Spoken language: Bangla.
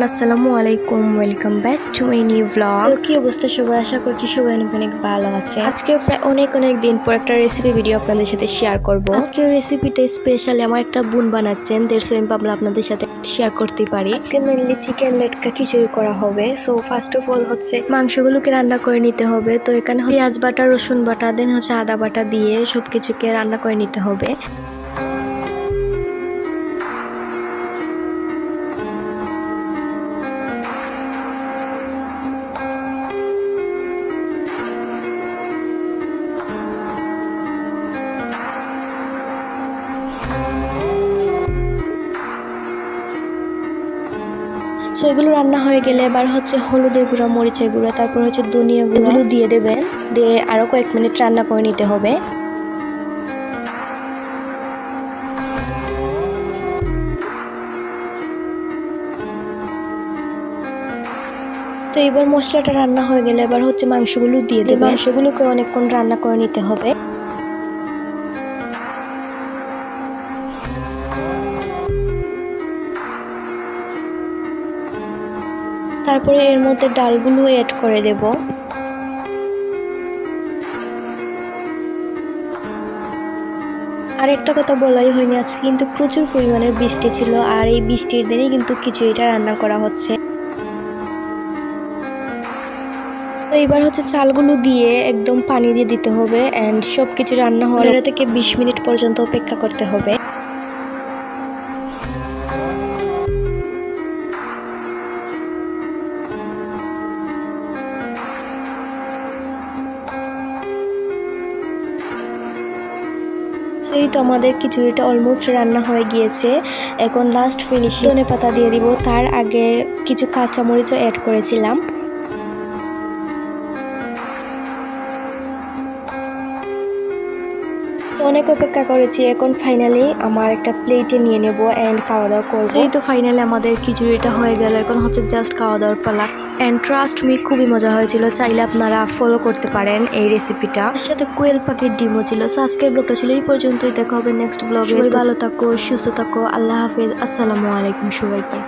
এভরিওয়ান আসসালামু আলাইকুম welcome back to my new vlog কি অবস্থা? সবার আশা করছি সবাই অনেক অনেক ভালো আছে। আজকে প্রায় অনেক অনেক দিন পর একটা রেসিপি ভিডিও আপনাদের সাথে শেয়ার করব। আজকে রেসিপিটা স্পেশালি আমার একটা বোন বানাচ্ছেন দেড়শো এম পাবলা আপনাদের সাথে শেয়ার করতে পারি। আজকে মেনলি চিকেন লেটকা খিচুড়ি করা হবে। সো ফার্স্ট অফ অল হচ্ছে মাংসগুলোকে রান্না করে নিতে হবে। তো এখানে পেঁয়াজ বাটা রসুন বাটা দেন হচ্ছে আদা বাটা দিয়ে সবকিছুকে রান্না করে নিতে হবে। সো এগুলো রান্না হয়ে গেলে এবার হচ্ছে হলুদের গুঁড়া মরিচের গুঁড়া তারপর হচ্ছে ধনিয়া গুঁড়ো। দিয়ে দেবেন। দিয়ে আরও কয়েক মিনিট রান্না করে নিতে হবে। তো এবার মশলাটা রান্না হয়ে গেলে এবার হচ্ছে মাংসগুলো দিয়ে দেবে মাংসগুলোকে অনেকক্ষণ রান্না করে নিতে হবে। তারপরে এর মধ্যে ডালগুলো অ্যাড করে দেব। আর একটা কথা বলাই হয়নি আজকে, কিন্তু প্রচুর পরিমাণের বৃষ্টি ছিল আর এই বৃষ্টির দিনে কিন্তু খিচুড়িটা রান্না করা হচ্ছে। তো এবার হচ্ছে চালগুলো দিয়ে একদম পানি দিয়ে দিতে হবে অ্যান্ড সব কিছু রান্না হওয়ার থেকে বিশ মিনিট পর্যন্ত অপেক্ষা করতে হবে। সেই তো আমাদের খিচুড়িটা অলমোস্ট রান্না হয়ে গিয়েছে। এখন লাস্ট ফিনিশিং ধনে পাতা দিয়ে দিব। তার আগে কিছু কাঁচামরিচও অ্যাড করেছিলাম। অনেক অপেক্ষা করেছি এখন ফাইনালি আমার একটা প্লেটে নিয়ে নেব অ্যান্ড খাওয়া দাওয়া করব। এই তো ফাইনালি আমাদের খিচুড়িটা হয়ে গেল এখন হচ্ছে জাস্ট খাওয়া দাওয়ার পালা। অ্যান্ড ট্রাস্ট মি খুবই মজা হয়েছিল চাইলে আপনারা ফলো করতে পারেন এই রেসিপিটা এর সাথে কোয়েল পাখির ডিমও ছিল সো আজকের ব্লগটা ছিল এই পর্যন্তই দেখা হবে নেক্সট ব্লগে ভালো থাকো সুস্থ থাকো আল্লাহ হাফেজ আসসালামু আলাইকুম সবাইকে।